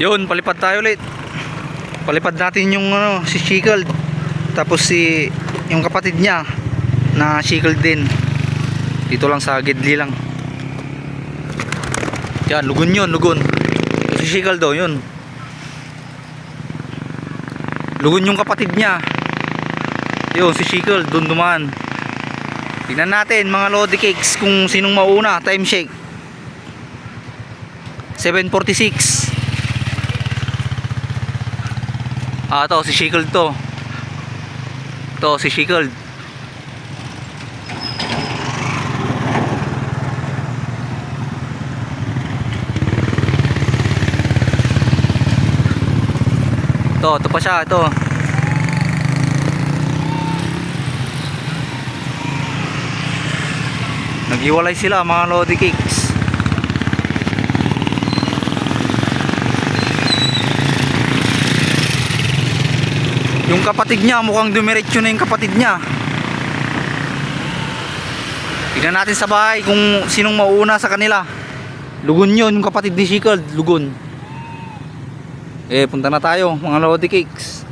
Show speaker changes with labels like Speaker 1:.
Speaker 1: Yun, palipad tayo ulit. Palipad natin yung ano, si Shickle. Tapos si yung kapatid niya na Shickle din. Dito lang sa Gidli lang. Yan, lugon yun, lugon. Si Shickle daw, yun. Lugon yung kapatid niya. Yun, si Shickle, dun dumaan. Tignan natin mga Lodi Cakes kung sinong mauna. Time shake. 746. Ah, to si Shickle to. To si Shickle. To, to pa siya, to. Naghiwalay sila mga Lodi Cakes. Yung kapatid niya, mukhang dumiretso na yung kapatid niya. Tignan natin sa bahay kung sinong mauna sa kanila. Lugon yun, yung kapatid ni Shickle, lugon. Eh, punta na tayo, mga Lodi Cakes.